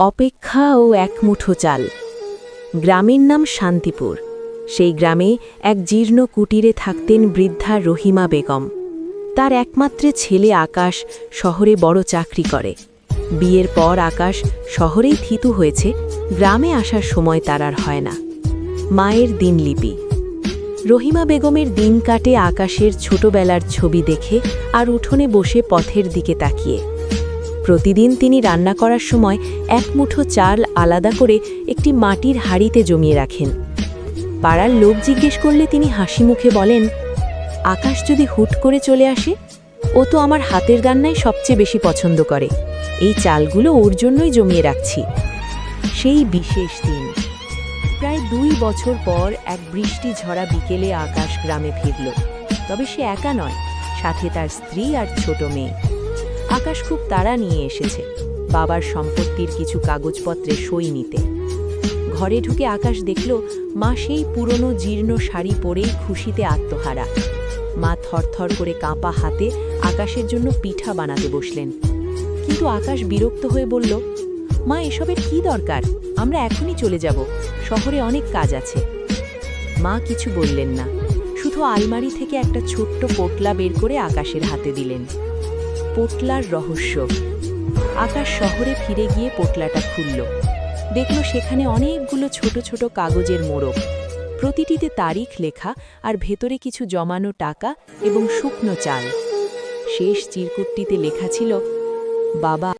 অপেক্ষা ও এক মুঠো চাল। গ্রামের নাম শান্তিপুর। সেই গ্রামে এক জীর্ণ কুটিরে থাকতেন বৃদ্ধা রহিমা বেগম। তার একমাত্র ছেলে আকাশ শহরে বড় চাকরি করে। বিয়ের পর আকাশ শহরেই থিতু হয়েছে, গ্রামে আসার সময় তার আর হয় না। মায়ের দিনলিপি। রহিমা বেগমের দিন কাটে আকাশের ছোটবেলার ছবি দেখে আর উঠোনে বসে পথের দিকে তাকিয়ে। প্রতিদিন তিনি রান্না করার সময় এক মুঠো চাল আলাদা করে একটি মাটির হাঁড়িতে জমিয়ে রাখেন। পাড়ার লোক জিজ্ঞেস করলে তিনি হাসি মুখে বলেন, আকাশ যদি হুট করে চলে আসে, ও তো আমার হাতের রান্নাই সবচেয়ে বেশি পছন্দ করে। এই চালগুলো ওর জন্যই জমিয়ে রাখছি। সেই বিশেষ দিন। প্রায় দুই বছর পর এক বৃষ্টি ঝরা বিকেলে আকাশ গ্রামে ফিরল। তবে সে একা নয়, সাথে তার স্ত্রী আর ছোট মেয়ে। আকাশ খুব তাড়া নিয়ে এসেছে। বাবার সম্পত্তির কিছু কাগজপত্রে সই নিতে। ঘরে ঢুকে আকাশ দেখল, মা সেই পুরনো জীর্ণ শাড়ি পরেই খুশিতে আত্মহারা। মা থরথর করে কাঁপা হাতে আকাশের জন্য পিঠা বানাতে বসলেন। কিন্তু আকাশ বিরক্ত হয়ে বলল, মা, এসবের কি দরকার? আমরা এখনই চলে যাব। শহরে অনেক কাজ আছে। মা কিছু বললেন না। শুধু আলমারি থেকে একটা ছোট্ট পোটলা বের করে আকাশের হাতে দিলেন। পোটলার রহস্য। আকাশ শহরে ফিরে গিয়ে পোটলাটা খুলল। দেখল সেখানে অনেকগুলো ছোট ছোট কাগজের মোড়ক। প্রতিটিতে তারিখ লেখা আর ভেতরে কিছু জমানো টাকা এবং শুকনো চাল। শেষ চিরকুটটিতে লেখা ছিল, বাবা